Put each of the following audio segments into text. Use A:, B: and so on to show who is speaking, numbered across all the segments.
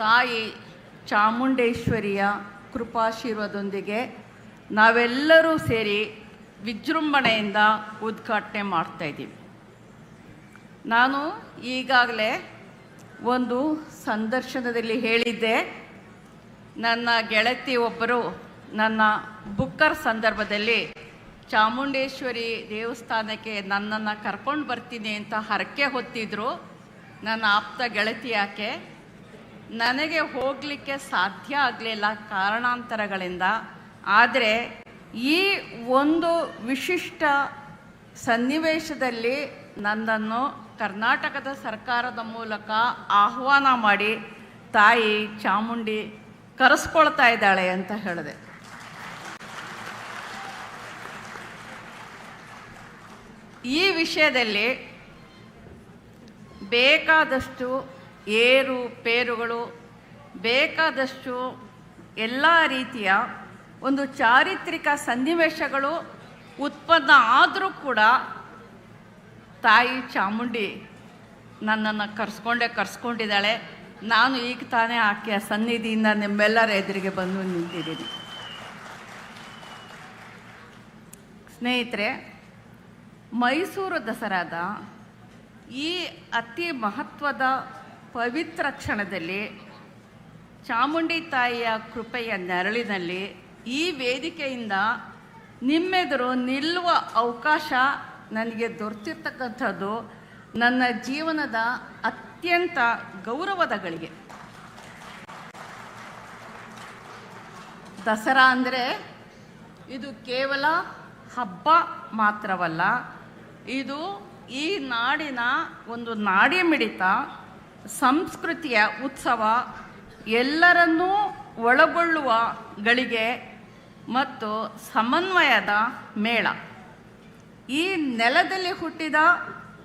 A: ತಾಯಿ ಚಾಮುಂಡೇಶ್ವರಿಯ ಕೃಪಾಶೀರ್ವದೊಂದಿಗೆ ನಾವೆಲ್ಲರೂ ಸೇರಿ ವಿಜೃಂಭಣೆಯಿಂದ ಉದ್ಘಾಟನೆ ಮಾಡ್ತಾಯಿದ್ದೀವಿ ನಾನು ಈಗಾಗಲೇ ಒಂದು ಸಂದರ್ಶನದಲ್ಲಿ ಹೇಳಿದ್ದೆ, ನನ್ನ ಗೆಳತಿ ಒಬ್ಬರು ನನ್ನ ಬುಕ್ಕರ್ ಸಂದರ್ಭದಲ್ಲಿ ಚಾಮುಂಡೇಶ್ವರಿ ದೇವಸ್ಥಾನಕ್ಕೆ ನನ್ನನ್ನು ಕರ್ಕೊಂಡು ಬರ್ತೀನಿ ಅಂತ ಹರಕೆ ಹೊತ್ತಿದ್ರು. ನನ್ನ ಆಪ್ತ ಗೆಳತಿ ಯಾಕೆ? ನನಗೆ ಹೋಗಲಿಕ್ಕೆ ಸಾಧ್ಯ ಆಗಲಿಲ್ಲ ಕಾರಣಾಂತರಗಳಿಂದ, ಆದರೆ ಈ ಒಂದು ವಿಶಿಷ್ಟ ಸನ್ನಿವೇಶದಲ್ಲಿ ನನ್ನನ್ನು ಕರ್ನಾಟಕದ ಸರ್ಕಾರದ ಮೂಲಕ ಆಹ್ವಾನ ಮಾಡಿ, ತಾಯಿ ಚಾಮುಂಡಿ ಕರೆಸ್ಕೊಳ್ತಾ ಇದ್ದಾಳೆ ಅಂತ ಹೇಳಿದೆ. ಈ ವಿಷಯದಲ್ಲಿ ಬೇಕಾದಷ್ಟು ಏರು, ಪೇರುಗಳು, ಬೇಕಾದಷ್ಟು ಎಲ್ಲ ರೀತಿಯ ಒಂದು ಚಾರಿತ್ರಿಕ ಸನ್ನಿವೇಶಗಳು ಉತ್ಪನ್ನ ಆದರೂ ಕೂಡ ತಾಯಿ ಚಾಮುಂಡಿ ನನ್ನನ್ನು ಕರ್ಸ್ಕೊಂಡೇ, ಕರ್ಸ್ಕೊಂಡಿದ್ದಾಳೆ. ನಾನು ಈಗ ತಾನೇ ಆಕೆಯ ಸನ್ನಿಧಿಯಿಂದ ನಿಮ್ಮೆಲ್ಲರ ಎದುರಿಗೆ ಬಂದು ನಿಂತಿದ್ದೀನಿ. ಸ್ನೇಹಿತರೆ, ಮೈಸೂರು ದಸರಾದ ಈ ಅತಿ ಮಹತ್ವದ ಪವಿತ್ರ ಕ್ಷಣದಲ್ಲಿ ಚಾಮುಂಡಿ ತಾಯಿಯ ಕೃಪೆಯ ನೆರಳಿನಲ್ಲಿ ಈ ವೇದಿಕೆಯಿಂದ ನಿಮ್ಮೆದುರು ನಿಲ್ಲುವ ಅವಕಾಶ ನನಗೆ ದೊರೆತಿರ್ತಕ್ಕಂಥದ್ದು ನನ್ನ ಜೀವನದ ಅತ್ಯಂತ ಗೌರವದ ಗಳಿಗೆ ದಸರಾ ಅಂದರೆ ಇದು ಕೇವಲ ಹಬ್ಬ ಮಾತ್ರವಲ್ಲ, ಇದು ಈ ನಾಡಿನ ಒಂದು ನಾಡಿ ಮಿಡಿತ ಸಂಸ್ಕೃತಿಯ ಉತ್ಸವ ಎಲ್ಲರನ್ನೂ ಒಳಗೊಳ್ಳುವ ಗಳಿಗೆ ಮತ್ತು ಸಮನ್ವಯದ ಮೇಳ. ಈ ನೆಲದಲ್ಲಿ ಹುಟ್ಟಿದ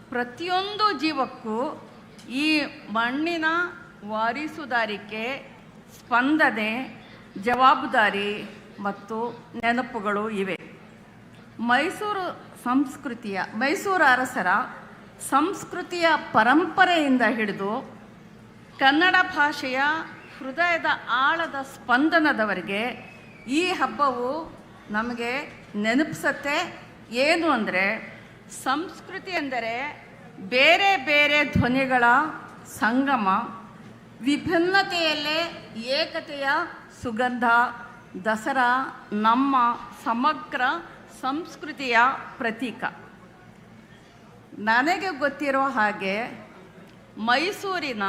A: ಪ್ರತಿಯೊಂದು ಜೀವಕ್ಕೂ ಈ ಮಣ್ಣಿನ ವಾರಿಸುದಾರಿಕೆ, ಸ್ಪಂದನೆ, ಜವಾಬ್ದಾರಿ ಮತ್ತು ನೆನಪುಗಳು ಇವೆ. ಮೈಸೂರು ಸಂಸ್ಕೃತಿಯ ಮೈಸೂರು ಅರಸರ ಸಂಸ್ಕೃತಿಯ ಪರಂಪರೆಯಿಂದ ಹಿಡಿದು ಕನ್ನಡ ಭಾಷೆಯ ಹೃದಯದ ಆಳದ ಸ್ಪಂದನದವರೆಗೆ ಈ ಹಬ್ಬವು ನಮಗೆ ನೆನಪಿಸತ್ತೆ. ಏನು ಅಂದರೆ ಸಂಸ್ಕೃತಿ ಎಂದರೆ ಬೇರೆ ಬೇರೆ ಧ್ವನಿಗಳ ಸಂಗಮ, ವಿಭಿನ್ನತೆಯಲ್ಲೇ ಏಕತೆಯ ಸುಗಂಧ, ದಸರಾ, ನಮ್ಮ ಸಮಗ್ರ ಸಂಸ್ಕೃತಿಯ ಪ್ರತೀಕ. ನನಗೆ ಗೊತ್ತಿರೋ ಹಾಗೆ ಮೈಸೂರಿನ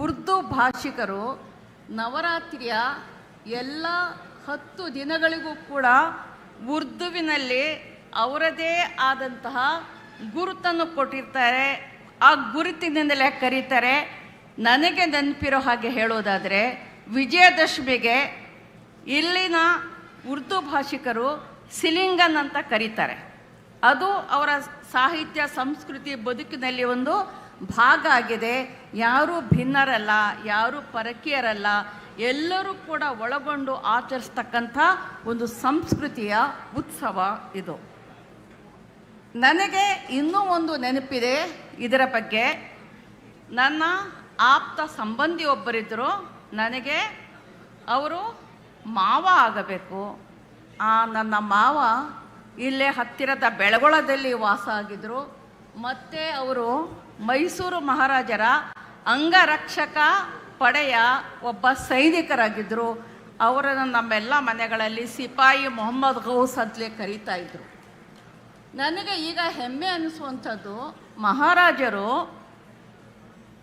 A: ಉರ್ದು ಭಾಷಿಕರು ನವರಾತ್ರಿಯ ಎಲ್ಲ ಹತ್ತು ದಿನಗಳಿಗೂ ಕೂಡ ಉರ್ದುವಿನಲ್ಲಿ ಅವರದೇ ಆದಂತಹ ಗುರುತನ್ನು ಕೊಟ್ಟಿರ್ತಾರೆ. ಆ ಗುರುತಿನಿಂದಲೇ ಕರೀತಾರೆ. ನನಗೆ ನೆನಪಿರೋ ಹಾಗೆ ಹೇಳೋದಾದರೆ, ವಿಜಯದಶಮಿಗೆ ಇಲ್ಲಿನ ಉರ್ದು ಭಾಷಿಕರು ಸಿಲಿಂಗನ್ ಅಂತ ಕರೀತಾರೆ. ಅದು ಅವರ ಸಾಹಿತ್ಯ, ಸಂಸ್ಕೃತಿ ಬದುಕಿನಲ್ಲಿ ಒಂದು ಭಾಗ ಆಗಿದೆ. ಯಾರೂ ಭಿನ್ನರಲ್ಲ, ಯಾರೂ ಪರಕೀಯರಲ್ಲ. ಎಲ್ಲರೂ ಕೂಡ ಒಳಗೊಂಡು ಆಚರಿಸ್ತಕ್ಕಂಥ ಒಂದು ಸಂಸ್ಕೃತಿಯ ಉತ್ಸವ ಇದು. ನನಗೆ ಇನ್ನೂ ಒಂದು ನೆನಪಿದೆ ಇದರ ಬಗ್ಗೆ. ನನ್ನ ಆಪ್ತ ಸಂಬಂಧಿ ಒಬ್ಬರಿದ್ದರು ನನಗೆ, ಅವರು ಮಾವ ಆಗಬೇಕು. ಆ ನನ್ನ ಮಾವ ಇಲ್ಲೇ ಹತ್ತಿರದ ಬೆಳಗೊಳದಲ್ಲಿ ವಾಸ ಆಗಿದ್ದರು ಮತ್ತು ಅವರು ಮೈಸೂರು ಮಹಾರಾಜರ ಅಂಗರಕ್ಷಕ ಪಡೆಯ ಒಬ್ಬ ಸೈನಿಕರಾಗಿದ್ದರು ಅವರನ್ನು ನಮ್ಮೆಲ್ಲ ಮನೆಗಳಲ್ಲಿ ಸಿಪಾಯಿ ಮೊಹಮ್ಮದ್ ಗೌಸ್ ಅಂತಲೇ ಕರೀತಾ ಇದ್ರು. ನನಗೆ ಈಗ ಹೆಮ್ಮೆ ಅನ್ನಿಸುವಂಥದ್ದು ಮಹಾರಾಜರು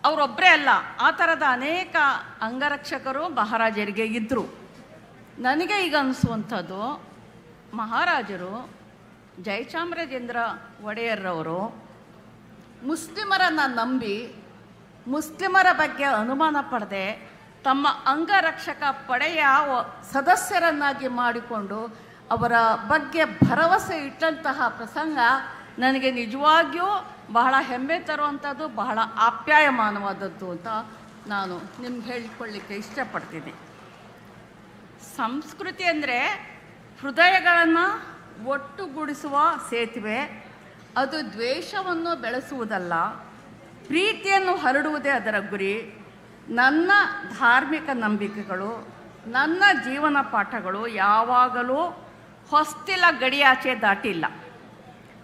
A: ಅವರೊಬ್ಬರೇ ಅಲ್ಲ, ಆ ಥರದ ಅನೇಕ ಅಂಗರಕ್ಷಕರು ಮಹಾರಾಜರಿಗೆ ಇದ್ದರು ನನಗೆ ಈಗ ಅನಿಸುವಂಥದ್ದು, ಮಹಾರಾಜರು ಜಯಚಾಮರಾಜೇಂದ್ರ ಒಡೆಯರ್ರವರು ಮುಸ್ಲಿಮರನ್ನು ನಂಬಿ, ಮುಸ್ಲಿಮರ ಬಗ್ಗೆ ಅನುಮಾನ ಪಡೆದೆ, ತಮ್ಮ ಅಂಗರಕ್ಷಕ ಪಡೆಯ ಸದಸ್ಯರನ್ನಾಗಿ ಮಾಡಿಕೊಂಡು ಅವರ ಬಗ್ಗೆ ಭರವಸೆ ಇಟ್ಟಂತಹ ಪ್ರಸಂಗ ನನಗೆ ನಿಜವಾಗಿಯೂ ಬಹಳ ಹೆಮ್ಮೆ ತರುವಂಥದ್ದು, ಬಹಳ ಆಪ್ಯಾಯಮಾನವಾದದ್ದು ಅಂತ ನಾನು ನಿಮ್ಗೆ ಹೇಳಿಕೊಳ್ಳಿಕ್ಕೆ ಇಷ್ಟಪಡ್ತೀನಿ. ಸಂಸ್ಕೃತಿ ಅಂದರೆ ಹೃದಯಗಳನ್ನು ಒಟ್ಟುಗೂಡಿಸುವ ಸೇತುವೆ. ಅದು ದ್ವೇಷವನ್ನು ಬೆಳೆಸುವುದಲ್ಲ, ಪ್ರೀತಿಯನ್ನು ಹರಡುವುದೇ ಅದರ ಗುರಿ. ನನ್ನ ಧಾರ್ಮಿಕ ನಂಬಿಕೆಗಳು, ನನ್ನ ಜೀವನ ಪಾಠಗಳು ಯಾವಾಗಲೂ ಹೊಸ್ತಿಲ ಗಡಿಯಾಚೆ ದಾಟಿಲ್ಲ.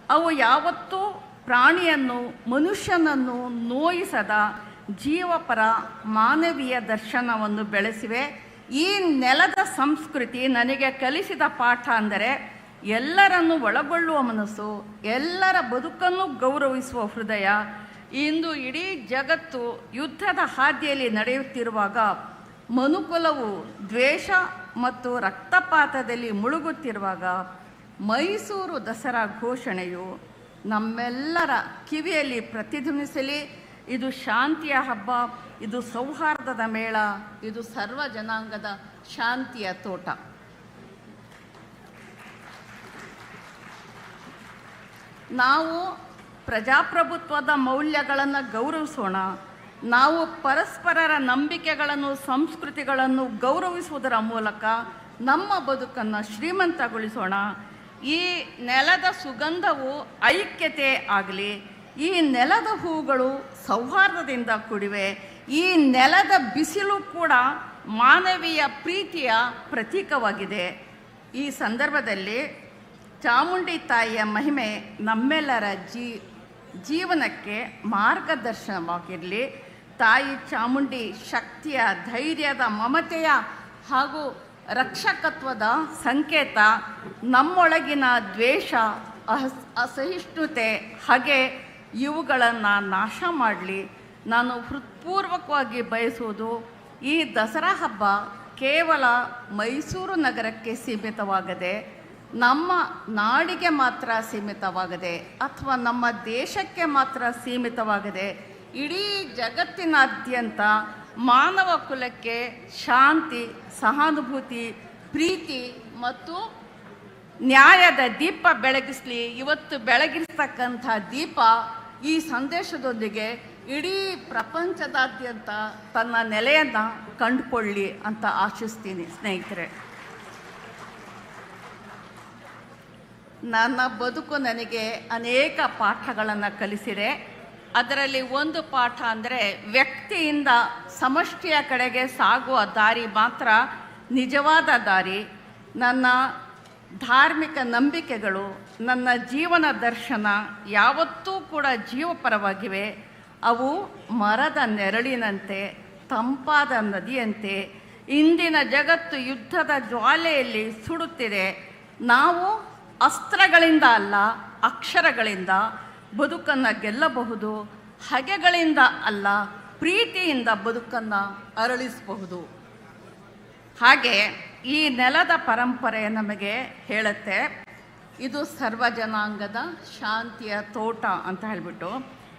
A: ಅವು ಯಾವತ್ತೂ ಪ್ರಾಣಿಯನ್ನು, ಮನುಷ್ಯನನ್ನು ನೋಯಿಸದ ಜೀವಪರ ಮಾನವೀಯ ದರ್ಶನವನ್ನು ಬೆಳೆಸಿವೆ. ಈ ನೆಲದ ಸಂಸ್ಕೃತಿ ನನಗೆ ಕಲಿಸಿದ ಪಾಠ ಅಂದರೆ ಎಲ್ಲರನ್ನು ಒಳಗೊಳ್ಳುವ ಮನಸ್ಸು, ಎಲ್ಲರ ಬದುಕನ್ನು ಗೌರವಿಸುವ ಹೃದಯ, ಇಂದು ಇಡೀ ಜಗತ್ತು ಯುದ್ಧದ ಹಾದಿಯಲ್ಲಿ ನಡೆಯುತ್ತಿರುವಾಗ ಮನುಕುಲವು ದ್ವೇಷ ಮತ್ತು ರಕ್ತಪಾತದಲ್ಲಿ ಮುಳುಗುತ್ತಿರುವಾಗ ಮೈಸೂರು ದಸರಾ ಘೋಷಣೆಯು ನಮ್ಮೆಲ್ಲರ ಕಿವಿಯಲ್ಲಿ ಪ್ರತಿಧ್ವನಿಸಲಿ, ಇದು ಶಾಂತಿಯ ಹಬ್ಬ, ಇದು ಸೌಹಾರ್ದದ ಮೇಳ, ಇದು ಸರ್ವ ಜನಾಂಗದ ಶಾಂತಿಯ ತೋಟ. ನಾವು ಪ್ರಜಾಪ್ರಭುತ್ವದ ಮೌಲ್ಯಗಳನ್ನು ಗೌರವಿಸೋಣ. ನಾವು ಪರಸ್ಪರರ ನಂಬಿಕೆಗಳನ್ನು, ಸಂಸ್ಕೃತಿಗಳನ್ನು ಗೌರವಿಸುವುದರ ಮೂಲಕ ನಮ್ಮ ಬದುಕನ್ನು ಶ್ರೀಮಂತಗೊಳಿಸೋಣ. ಈ ನೆಲದ ಸುಗಂಧವು ಐಕ್ಯತೆ ಆಗಲಿ, ಈ ನೆಲದ ಹೂಗಳು ಸೌಹಾರ್ದದಿಂದ ಕೂಡಿವೆ, ಈ ನೆಲದ ಬಿಸಿಲು ಕೂಡ ಮಾನವೀಯ ಪ್ರೀತಿಯ ಪ್ರತೀಕವಾಗಿದೆ. ಈ ಸಂದರ್ಭದಲ್ಲಿ ಚಾಮುಂಡಿ ತಾಯಿಯ ಮಹಿಮೆ ನಮ್ಮೆಲ್ಲರ ಜೀ, ಜೀವನಕ್ಕೆ ಮಾರ್ಗದರ್ಶನವಾಗಿರಲಿ. ತಾಯಿ ಚಾಮುಂಡಿ ಶಕ್ತಿಯ, ಧೈರ್ಯದ, ಮಮತೆಯ ಹಾಗೂ ರಕ್ಷಕತ್ವದ ಸಂಕೇತ. ನಮ್ಮೊಳಗಿನ ದ್ವೇಷ ಅಸಹಿಷ್ಣುತೆ ಹಾಗೆ ಇವುಗಳನ್ನು ನಾಶ ಮಾಡಲಿ. ನಾನು ಹೃತ್ಪೂರ್ವಕವಾಗಿ ಬಯಸುವುದು ಈ ದಸರಾ ಹಬ್ಬ ಕೇವಲ ಮೈಸೂರು ನಗರಕ್ಕೆ ಸೀಮಿತವಾಗದೆ ನಮ್ಮ ನಾಡಿಗೆ ಮಾತ್ರ ಸೀಮಿತವಾಗದೆ ಅಥವಾ ನಮ್ಮ ದೇಶಕ್ಕೆ ಮಾತ್ರ ಸೀಮಿತವಾಗದೆ ಇಡೀ ಜಗತ್ತಿನಾದ್ಯಂತ ಮಾನವ ಕುಲಕ್ಕೆ ಶಾಂತಿ, ಸಹಾನುಭೂತಿ, ಪ್ರೀತಿ ಮತ್ತು ನ್ಯಾಯದ ದೀಪ ಬೆಳಗಿಸಲಿ, ಇವತ್ತು ಬೆಳಗಿಸ್ತಕ್ಕಂಥ ದೀಪ ಈ ಸಂದೇಶದೊಂದಿಗೆ ಇಡೀ ಪ್ರಪಂಚದಾದ್ಯಂತ ತನ್ನ ನೆಲೆಯನ್ನು ಕಂಡುಕೊಳ್ಳಿ ಅಂತ ಆಶಿಸ್ತೀನಿ ಸ್ನೇಹಿತರೆ. ನನ್ನ ಬದುಕು ನನಗೆ ಅನೇಕ ಪಾಠಗಳನ್ನು ಕಲಿಸಿದೆ. ಅದರಲ್ಲಿ ಒಂದು ಪಾಠ ಅಂದರೆ ವ್ಯಕ್ತಿಯಿಂದ ಸಮಷ್ಟಿಯ ಕಡೆಗೆ ಸಾಗುವ ದಾರಿ ಮಾತ್ರ ನಿಜವಾದ ದಾರಿ. ನನ್ನ ಧಾರ್ಮಿಕ ನಂಬಿಕೆಗಳು, ನನ್ನ ಜೀವನ ದರ್ಶನ ಯಾವತ್ತೂ ಕೂಡ ಜೀವಪರವಾಗಿವೆ. ಅವು ಮರದ ನೆರಳಿನಂತೆ, ತಂಪಾದ ನದಿಯಂತೆ, ಇಂದಿನ ಜಗತ್ತು ಯುದ್ಧದ ಜ್ವಾಲೆಯಲ್ಲಿ ಸುಡುತ್ತಿದೆ. ನಾವು ಅಸ್ತ್ರಗಳಿಂದ ಅಲ್ಲ, ಅಕ್ಷರಗಳಿಂದ ಬದುಕನ್ನು ಗೆಲ್ಲಬಹುದು, ಹಗೆಗಳಿಂದ ಅಲ್ಲ, ಪ್ರೀತಿಯಿಂದ ಬದುಕನ್ನು ಅರಳಿಸಬಹುದು. ಹಾಗೆ ಈ ನೆಲದ ಪರಂಪರೆ ನಮಗೆ ಹೇಳುತ್ತೆ. ಇದು ಸರ್ವ ಜನಾಂಗದ ಶಾಂತಿಯ ತೋಟ ಅಂತ ಹೇಳಿಬಿಟ್ಟು,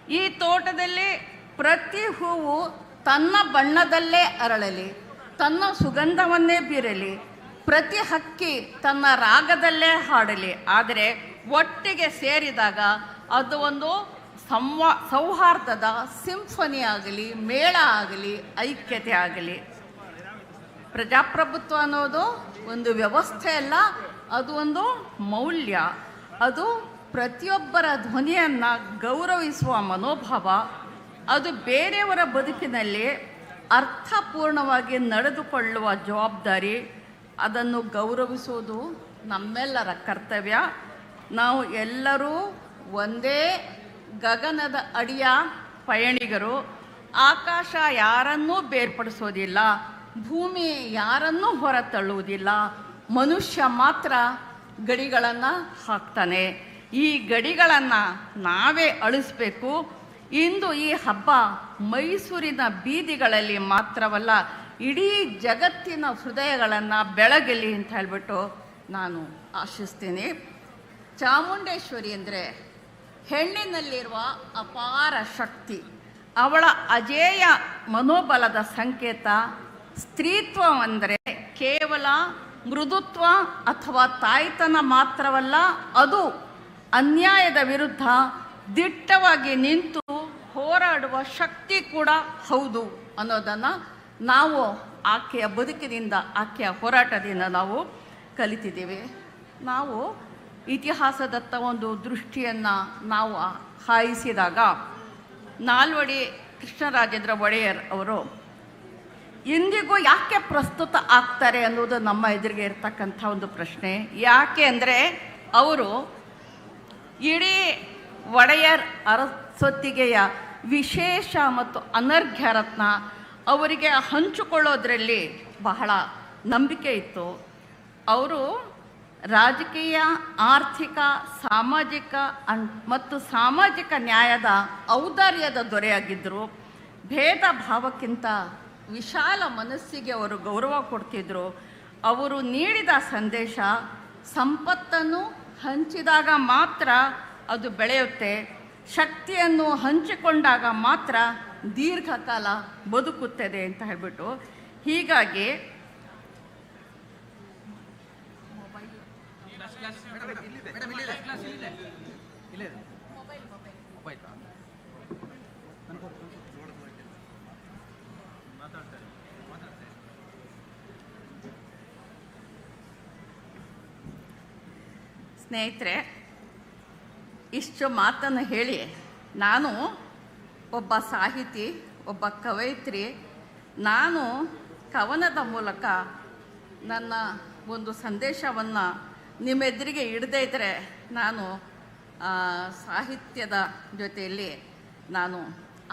A: ಈ ತೋಟದಲ್ಲಿ ಪ್ರತಿ ಹೂವು ತನ್ನ ಬಣ್ಣದಲ್ಲೇ ಅರಳಲಿ, ತನ್ನ ಸುಗಂಧವನ್ನೇ ಬೀರಲಿ ಪ್ರತಿ ಹಕ್ಕಿ ತನ್ನ ರಾಗದಲ್ಲೇ ಹಾಡಲಿ. ಆದರೆ ಒಟ್ಟಿಗೆ ಸೇರಿದಾಗ ಅದು ಒಂದು ಸಂವಾ, ಸೌಹಾರ್ದದ ಸಿಂಫನಿ ಆಗಲಿ, ಮೇಳ ಆಗಲಿ, ಐಕ್ಯತೆ ಆಗಲಿ. ಪ್ರಜಾಪ್ರಭುತ್ವ ಅನ್ನೋದು ಒಂದು ವ್ಯವಸ್ಥೆ ಅಲ್ಲ, ಅದು ಒಂದು ಮೌಲ್ಯ. ಅದು ಪ್ರತಿಯೊಬ್ಬರ ಧ್ವನಿಯನ್ನು ಗೌರವಿಸುವ ಮನೋಭಾವ. ಅದು ಬೇರೆಯವರ ಬದುಕಿನಲ್ಲಿ ಅರ್ಥಪೂರ್ಣವಾಗಿ ನಡೆದುಕೊಳ್ಳುವ ಜವಾಬ್ದಾರಿ. ಅದನ್ನು ಗೌರವಿಸುವುದು ನಮ್ಮೆಲ್ಲರ ಕರ್ತವ್ಯ. ನಾವು ಎಲ್ಲರೂ ಒಂದೇ ಗಗನದ ಅಡಿಯ ಪಯಣಿಗರು. ಆಕಾಶ ಯಾರನ್ನೂ ಬೇರ್ಪಡಿಸೋದಿಲ್ಲ. ಭೂಮಿ ಯಾರನ್ನೂ ಹೊರತಳ್ಳುವುದಿಲ್ಲ. ಮನುಷ್ಯ ಮಾತ್ರ ಗಡಿಗಳನ್ನು ಹಾಕ್ತಾನೆ. ಈ ಗಡಿಗಳನ್ನು ನಾವೇ ಅಳಿಸ್ಬೇಕು. ಇಂದು ಈ ಹಬ್ಬ ಮೈಸೂರಿನ ಬೀದಿಗಳಲ್ಲಿ ಮಾತ್ರವಲ್ಲ ಇಡೀ ಜಗತ್ತಿನ ಹೃದಯಗಳನ್ನು ಬೆಳಗಲಿ ಅಂತ ಹೇಳಿಬಿಟ್ಟು ನಾನು ಆಶಿಸ್ತೀನಿ. ಚಾಮುಂಡೇಶ್ವರಿ ಅಂದರೆ ಹೆಣ್ಣಿನಲ್ಲಿರುವ ಅಪಾರ ಶಕ್ತಿ. ಅವಳ ಅಜೇಯ ಮನೋಬಲದ ಸಂಕೇತ ಸ್ತ್ರೀತ್ವ ಅಂದರೆ ಕೇವಲ ಮೃದುತ್ವ ಅಥವಾ ತಾಯ್ತನ ಮಾತ್ರವಲ್ಲ, ಅದು ಅನ್ಯಾಯದ ವಿರುದ್ಧ ದಿಟ್ಟವಾಗಿ ನಿಂತು ಹೋರಾಡುವ ಶಕ್ತಿ ಕೂಡ ಹೌದು ಅನ್ನೋದನ್ನು ನಾವು ಆಕೆಯ ಬದುಕಿನಿಂದ, ಆಕೆಯ ಹೋರಾಟದಿಂದ ನಾವು ಕಲಿತಿದ್ದೇವೆ. ನಾವು ಇತಿಹಾಸದತ್ತ ಒಂದು ದೃಷ್ಟಿಯನ್ನು ನಾವು ಹಾಯಿಸಿದಾಗ ನಾಲ್ವಡಿ ಕೃಷ್ಣರಾಜೇಂದ್ರ ಒಡೆಯರ್ ಅವರು, ಇಂದಿಗೂ ಯಾಕೆ ಪ್ರಸ್ತುತ ಆಗ್ತಾರೆ ಅನ್ನೋದು ನಮ್ಮ ಎದುರಿಗೆ ಇರ್ತಕ್ಕಂಥ ಒಂದು ಪ್ರಶ್ನೆ. ಯಾಕೆ ಅಂದರೆ ಅವರು ಇಡೀ ಒಡೆಯರ್ ಅರಸೊತ್ತಿಗೆಯ ವಿಶೇಷ ಮತ್ತು ಅನರ್ಘ್ಯ ರತ್ನ ಅವರಿಗೆ ಹಂಚಿಕೊಳ್ಳೋದ್ರಲ್ಲಿ ಬಹಳ ನಂಬಿಕೆ ಇತ್ತು. ಅವರು ರಾಜಕೀಯ, ಆರ್ಥಿಕ, ಸಾಮಾಜಿಕ ಮತ್ತು ಸಾಮಾಜಿಕ ನ್ಯಾಯದ ಔದಾರ್ಯದ ದೊರೆಯಾಗಿದ್ದರು ಭೇದ ಭಾವಕ್ಕಿಂತ ವಿಶಾಲ ಮನಸ್ಸಿಗೆ ಅವರು ಗೌರವ ಕೊಡ್ತಿದ್ರು. ಅವರು ನೀಡಿದ ಸಂದೇಶ ಸಂಪತ್ತನ್ನು ಹಂಚಿದಾಗ ಮಾತ್ರ ಅದು ಬೆಳೆಯುತ್ತೆ. ಶಕ್ತಿಯನ್ನು ಹಂಚಿಕೊಂಡಾಗ ಮಾತ್ರ ದೀರ್ಘಕಾಲ ಬದುಕುತ್ತದೆ ಅಂತ ಹೇಳ್ಬಿಟ್ಟು ಹೀಗಾಗಿ ಸ್ನೇಹಿತರೆ ಇಷ್ಟು ಮಾತನ್ನು ಹೇಳಿ ನಾನು ಒಬ್ಬ ಸಾಹಿತಿ, ಒಬ್ಬ ಕವಯಿತ್ರಿ. ನಾನು ಕವನದ ಮೂಲಕ ನನ್ನ ಒಂದು ಸಂದೇಶವನ್ನು ನಿಮ್ಮೆದುರಿಗೆ ಇಡದೇ ಇದ್ದರೆ ನಾನು ಸಾಹಿತ್ಯದ ಜೊತೆಯಲ್ಲಿ ನಾನು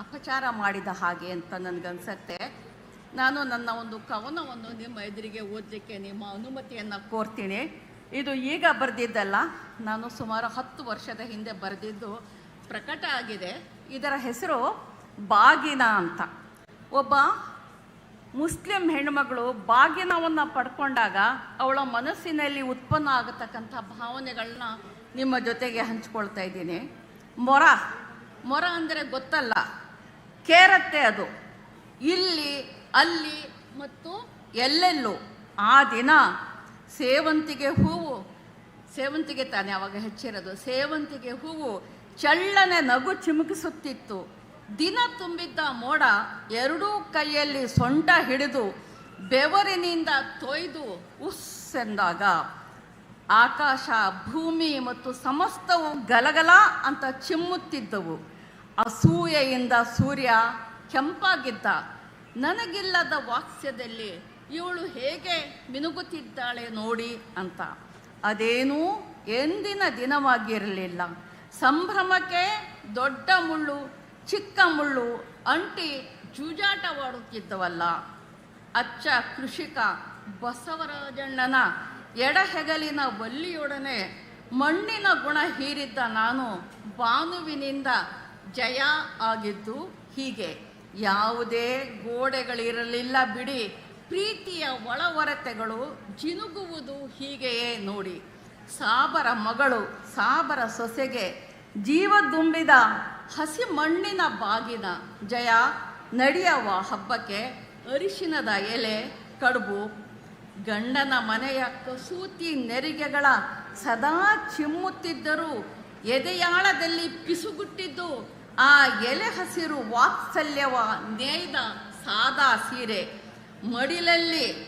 A: ಅಪಚಾರ ಮಾಡಿದ ಹಾಗೆ ಅಂತ ನನಗನ್ಸತ್ತೆ. ನಾನು ನನ್ನ ಒಂದು ಕವನವನ್ನು ನಿಮ್ಮ ಎದುರಿಗೆ ಓದಲಿಕ್ಕೆ ನಿಮ್ಮ ಅನುಮತಿಯನ್ನು ಕೋರ್ತೀನಿ. ಇದು ಈಗ ಬರೆದಿದ್ದಲ್ಲ, ನಾನು ಸುಮಾರು ಹತ್ತು ವರ್ಷದ ಹಿಂದೆ ಬರೆದಿದ್ದು ಪ್ರಕಟ ಆಗಿದೆ. ಇದರ ಹೆಸರು ಬಾಗಿನ ಅಂತ. ಒಬ್ಬ ಮುಸ್ಲಿಂ ಹೆಣ್ಮಗಳು ಬಾಗಿನವನ್ನು ಪಡ್ಕೊಂಡಾಗ ಅವಳ ಮನಸ್ಸಿನಲ್ಲಿ ಉತ್ಪನ್ನ ಆಗತಕ್ಕಂಥ ಭಾವನೆಗಳನ್ನ ನಿಮ್ಮ ಜೊತೆಗೆ ಹಂಚ್ಕೊಳ್ತಾ ಇದ್ದೀನಿ. ಮೊರ ಮೊರ ಅಂದರೆ ಗೊತ್ತಲ್ಲ, ಕೇರತ್ತೆ ಅದು. ಇಲ್ಲಿ, ಅಲ್ಲಿ ಮತ್ತು ಎಲ್ಲೆಲ್ಲೂ. ಆ ದಿನ ಸೇವಂತಿಗೆ ಹೂವು, ಸೇವಂತಿಗೆ ತಾನೇ ಅವಾಗ ಹೆಚ್ಚಿರೋದು, ಸೇವಂತಿಗೆ ಹೂವು ಚಳ್ಳನೆ ನಗು ಚಿಮುಕಿಸುತ್ತಿತ್ತು. ದಿನ ತುಂಬಿದ್ದ ಮೋಡ ಎರಡೂ ಕೈಯಲ್ಲಿ ಸೊಂಟ ಹಿಡಿದು ಬೆವರಿನಿಂದ ತೊಯ್ದು ಉಸ್ ಎಂದಾಗ ಆಕಾಶ, ಭೂಮಿ ಮತ್ತು ಸಮಸ್ತವು ಗಲಗಲ ಅಂತ ಚಿಮ್ಮುತ್ತಿದ್ದವು. ಅಸೂಯೆಯಿಂದ ಸೂರ್ಯ ಕೆಂಪಾಗಿದ್ದ. ನನಗಿಲ್ಲದ ವಾಕ್ಸ್ಯದಲ್ಲಿ ಇವಳು ಹೇಗೆ ಮಿನುಗುತ್ತಿದ್ದಾಳೆ ನೋಡಿ ಅಂತ. ಅದೇನೂ ಎಂದಿನ ದಿನವಾಗಿರಲಿಲ್ಲ. ಸಂಭ್ರಮಕ್ಕೆ ದೊಡ್ಡ ಮುಳ್ಳು, ಚಿಕ್ಕ ಮುಳ್ಳು, ಅಂಟಿ ಜೂಜಾಟವಾಡುತ್ತಿದ್ದವಲ್ಲ. ಅಚ್ಚ ಕೃಷಿಕ ಬಸವರಾಜಣ್ಣನ ಎಡಹೆಗಲಿನ ಬಲ್ಲಿಯೊಡನೆ ಮಣ್ಣಿನ ಗುಣ ಹೀರಿದ್ದ ನಾನು ಬಾನುವಿನಿಂದ ಜಯ ಆಗಿದ್ದು ಹೀಗೆ. ಯಾವುದೇ ಗೋಡೆಗಳಿರಲಿಲ್ಲ ಬಿಡಿ, ಪ್ರೀತಿಯ ಒಳವರತೆಗಳು ಜಿನುಗುವುದು ಹೀಗೆಯೇ ನೋಡಿ. ಸಾಬರ ಮಗಳು, ಸಾಬರ ಸೊಸೆಗೆ ಜೀವ ತುಂಬಿದ ಹಸಿ ಮಣ್ಣಿನ ಬಾಗಿನ ಜಯ ನಡೆಯವ ಹಬ್ಬಕ್ಕೆ ಅರಿಶಿನದ ಎಲೆ, ಕಡುಬು, ಗಂಡನ ಮನೆಯ ಕಸೂತಿ ನೆರಿಗೆಗಳ ಸದಾ ಚಿಮ್ಮುತ್ತಿದ್ದರೂ ಎದೆಯಾಳದಲ್ಲಿ ಪಿಸುಗುಟ್ಟಿದ್ದು ಆ ಎಲೆ ಹಸಿರು ವಾತ್ಸಲ್ಯವ ನೇಯ್ದ ಸಾದಾ ಸೀರೆ. ಮಡಿಲಲ್ಲಿ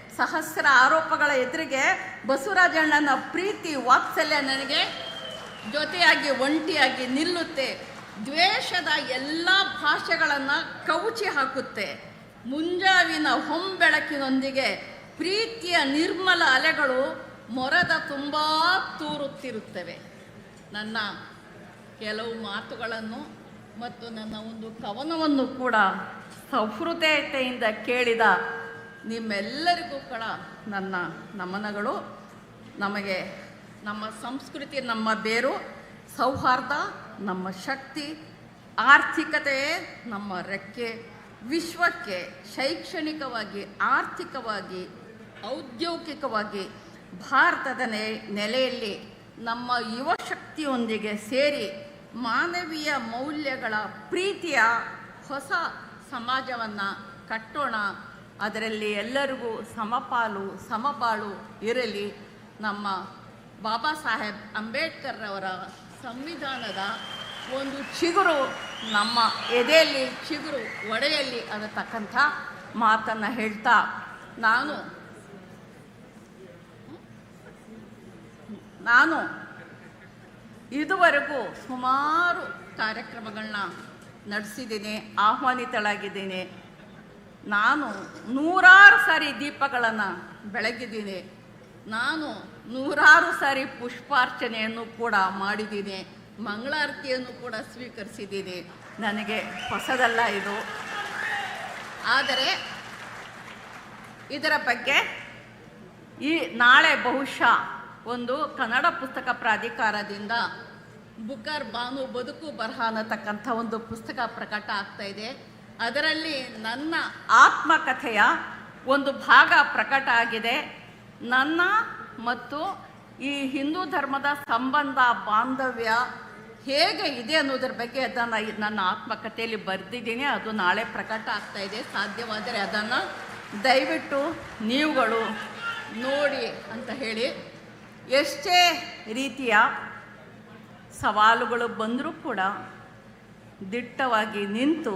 A: ಸಹಸ್ರ ಆರೋಪಗಳ ಎದುರಿಗೆ ಬಸವರಾಜಣ್ಣನ ಪ್ರೀತಿ ವಾತ್ಸಲ್ಯ ನನಗೆ. ಜೊತೆಯಾಗಿ ಒಂಟಿಯಾಗಿ ನಿಲ್ಲುತ್ತೆ. ದ್ವೇಷದ ಎಲ್ಲ ಭಾಷೆಗಳನ್ನು ಕವುಚಿ ಹಾಕುತ್ತೆ. ಮುಂಜಾವಿನ ಹೊಂಬೆಳಕಿನೊಂದಿಗೆ ಪ್ರೀತಿಯ ನಿರ್ಮಲ ಅಲೆಗಳು ಮೊರದ ತುಂಬ ತೂರುತ್ತಿರುತ್ತವೆ. ನನ್ನ ಕೆಲವು ಮಾತುಗಳನ್ನು ಮತ್ತು ನನ್ನ ಒಂದು ಕವನವನ್ನು ಕೂಡ ಸಹೃದಯತೆಯಿಂದ ಕೇಳಿದ ನಿಮ್ಮೆಲ್ಲರಿಗೂ ಕೂಡ ನನ್ನ ನಮನಗಳು. ನಮಗೆ ನಮ್ಮ ಸಂಸ್ಕೃತಿ ನಮ್ಮ ಬೇರು, ಸೌಹಾರ್ದ, ನಮ್ಮ ಶಕ್ತಿ ಆರ್ಥಿಕತೆಯೇ ನಮ್ಮ ರೆಕ್ಕೆ, ವಿಶ್ವಕ್ಕೆ ಶೈಕ್ಷಣಿಕವಾಗಿ, ಆರ್ಥಿಕವಾಗಿ, ಔದ್ಯೋಗಿಕವಾಗಿ, ಭಾರತದ ನೆ ನೆಲೆಯಲ್ಲಿ ನಮ್ಮ ಯುವ ಶಕ್ತಿಯೊಂದಿಗೆ ಸೇರಿ ಮಾನವೀಯ ಮೌಲ್ಯಗಳ ಪ್ರೀತಿಯ ಹೊಸ ಸಮಾಜವನ್ನು ಕಟ್ಟೋಣ. ಅದರಲ್ಲಿ ಎಲ್ಲರಿಗೂ ಸಮಪಾಲು ಸಮಬಾಳು ಇರಲಿ. ನಮ್ಮ ಬಾಬಾ ಸಾಹೇಬ್ ಅಂಬೇಡ್ಕರ್ ಅವರ ಸಂವಿಧಾನದ ಒಂದು ಚಿಗುರು ನಮ್ಮ ಎದೆಯಲ್ಲಿ, ಚಿಗುರು ಒಡೆಯಲ್ಲಿ ಅನ್ನತಕ್ಕಂಥ ಮಾತನ್ನು ಹೇಳ್ತಾ ನಾನು ನಾನು ಇದುವರೆಗೂ ಸುಮಾರು ಕಾರ್ಯಕ್ರಮಗಳನ್ನ ನಡೆಸಿದ್ದೀನಿ, ಆಹ್ವಾನಿತಳಾಗಿದ್ದೀನಿ. ನಾನು ನೂರಾರು ಸಾರಿ ದೀಪಗಳನ್ನು ಬೆಳಗಿದ್ದೀನಿ. ನಾನು ನೂರಾರು ಸಾರಿ ಪುಷ್ಪಾರ್ಚನೆಯನ್ನು ಕೂಡ ಮಾಡಿದ್ದೀನಿ. ಮಂಗಳಾರತಿಯನ್ನು ಕೂಡ ಸ್ವೀಕರಿಸಿದ್ದೀನಿ. ನನಗೆ ಹೊಸದಲ್ಲ ಇದು. ಆದರೆ ಇದರ ಬಗ್ಗೆ ಈ ನಾಳೆ ಬಹುಶಃ ಒಂದು ಕನ್ನಡ ಪುಸ್ತಕ ಪ್ರಾಧಿಕಾರದಿಂದ ಬುಕರ್ ಬಾನು ಬದುಕು ಬರಹ ಅನ್ನತಕ್ಕಂಥ ಒಂದು ಪುಸ್ತಕ ಪ್ರಕಟ ಆಗ್ತಾ ಇದೆ. ಅದರಲ್ಲಿ ನನ್ನ ಆತ್ಮಕಥೆಯ ಒಂದು ಭಾಗ ಪ್ರಕಟ ಆಗಿದೆ. ನನ್ನ ಮತ್ತು ಈ ಹಿಂದೂ ಧರ್ಮದ ಸಂಬಂಧ, ಬಾಂಧವ್ಯ ಹೇಗೆ ಇದೆ ಅನ್ನೋದ್ರ ಬಗ್ಗೆ ಅದನ್ನು ನನ್ನ ಆತ್ಮಕಥೆಯಲ್ಲಿ ಬರೆದಿದ್ದೀನಿ. ಅದು ನಾಳೆ ಪ್ರಕಟ ಆಗ್ತಾ ಇದೆ. ಸಾಧ್ಯವಾದರೆ ಅದನ್ನು ದಯವಿಟ್ಟು ನೀವುಗಳು ನೋಡಿ ಅಂತ ಹೇಳಿ. ಎಷ್ಟೇ ರೀತಿಯ ಸವಾಲುಗಳು ಬಂದರೂ ಕೂಡ ದಿಟ್ಟವಾಗಿ ನಿಂತು